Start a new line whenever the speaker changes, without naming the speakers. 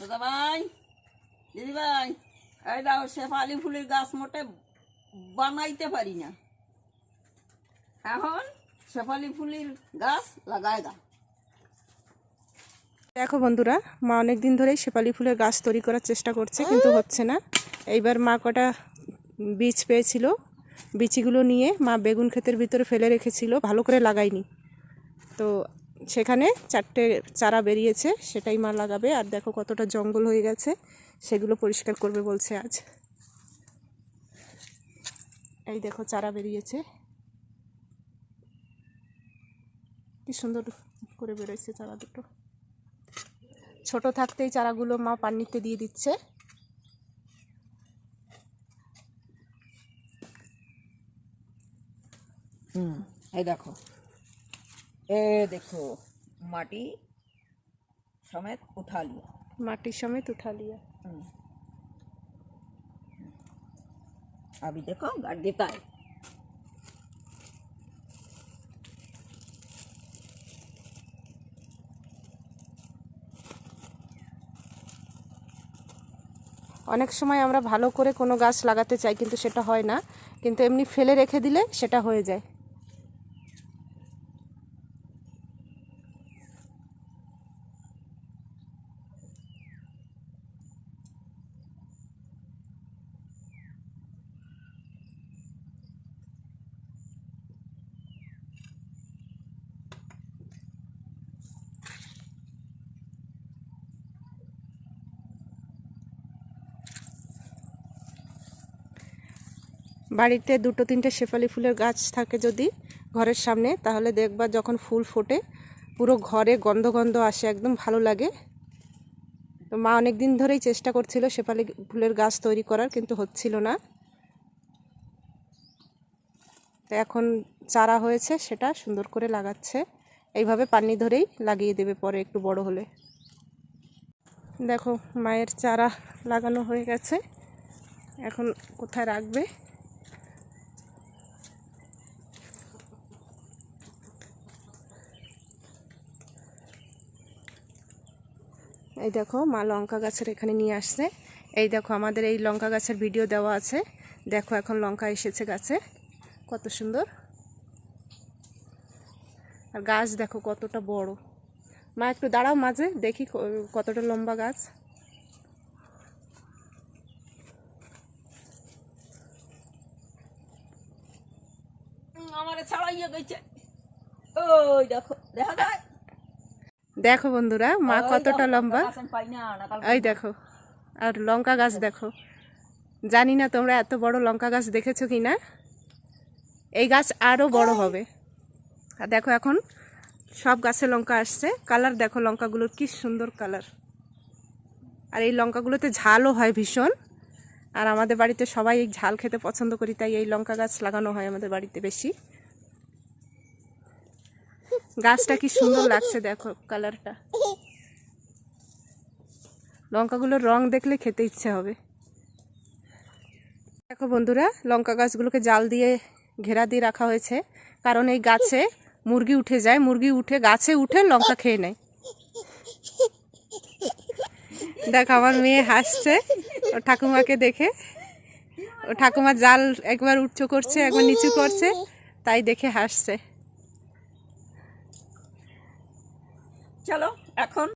দাদা ভাই দিদি ভাই এই দাও শেফালি ফুলের গাছ মোটে বানাইতে পারি না। এখন শেফালি ফুলের গাছ লাগায় দা
দেখো বন্ধুরা, মা অনেক দিন ধরেই শেপালি ফুলের গাছ তৈরি করার চেষ্টা করছে, কিন্তু হচ্ছে না। এইবার মা কটা বীজ পেয়েছিল বিচিগুলো নিয়ে মা বেগুন ক্ষেতের ভিতরে ফেলে রেখেছিল, ভালো করে লাগায়নি। তো সেখানে চারটে চারা বেরিয়েছে, সেটাই মা লাগাবে। আর দেখো কতটা জঙ্গল হয়ে গেছে, সেগুলো পরিষ্কার করবে বলছে আজ। এই দেখো চারা বেরিয়েছে। কি সুন্দর করে বেরোচ্ছে চারা দুটো। ছোট থাকতেই চারাগুলো মা পানিতে দিয়ে দিচ্ছে।
হুম, এই দেখো। এ দেখো মাটি সমেত উঠা লিয়া
মাটির সমেত উঠা লিয়া
हम्म। अभी देखो गाड़ देता है
অনেক সময় আমরা ভালো করে কোনো গাছ লাগাতে চাই কিন্তু সেটা হয় না কিন্তু এমনি ফেলে রেখে দিলে সেটা হয়ে যায় বাড়িতে দুটো তিনটে শেফালি ফুলের গাছ থাকে যদি ঘরের সামনে, তাহলে দেখবা যখন ফুল ফোটে, পুরো ঘরে গন্ধ গন্ধ আসে, একদম ভালো লাগে। তো মা অনেক দিন ধরেই চেষ্টা করছিল শেফালি ফুলের গাছ তৈরি করার, কিন্তু হচ্ছিল না। তো এখন চারা হয়েছে, সেটা সুন্দর করে লাগাচ্ছে। এইভাবে পানি ধরেই লাগিয়ে দেবে পরে একটু বড় হলে। দেখো, মায়ের চারা লাগানো হয়ে গেছে। এখন কোথায় রাখবে? এই দেখো, মা লঙ্কা গাছের এখানে নিয়ে আসছে। এই দেখো, আমাদের এই লঙ্কা গাছের ভিডিও দেওয়া আছে। দেখো, এখন লঙ্কা এসেছে গাছে। কত সুন্দর। আর গাছ দেখো, কতটা বড়। মা, একটু দাঁড়াও মাঝে, দেখি কতটা লম্বা গাছ।
আমার ছাড়াইয়া গেছে। ওই দেখো, দেখা যায়?
দেখো বন্ধুরা মা কতটা লম্বা। এই দেখো আর লঙ্কা গাছ দেখো। জানি না তোমরা এত বড় লঙ্কা গাছ দেখেছ কি না এই গাছ আরও বড় হবে। আর দেখো এখন সব গাছে লঙ্কা আসছে। কালার দেখো লঙ্কাগুলোর কি সুন্দর কালার। আর এই লঙ্কাগুলোতে ঝালও হয় ভীষণ। আর আমাদের বাড়িতে সবাই এই ঝাল খেতে পছন্দ করি তাই এই লঙ্কা গাছ লাগানো হয় আমাদের বাড়িতে বেশি। গাছটা কি সুন্দর লাগছে দেখো কালারটা। লঙ্কাগুলোর রং দেখলে খেতে ইচ্ছে হবে। দেখো বন্ধুরা, লঙ্কা গাছগুলোকে জাল দিয়ে ঘেরা দিয়ে রাখা হয়েছে। কারণ এই গাছে মুরগি উঠে যায়, মুরগি উঠে, গাছে উঠে লঙ্কা খেয়ে নেয়। দেখ, আমার মেয়ে হাসছে, ও ঠাকুমাকে দেখে। ও ঠাকুমা জাল একবার উচ্চ করছে, একবার নিচু করছে, তাই দেখে হাসছে। চলো এখন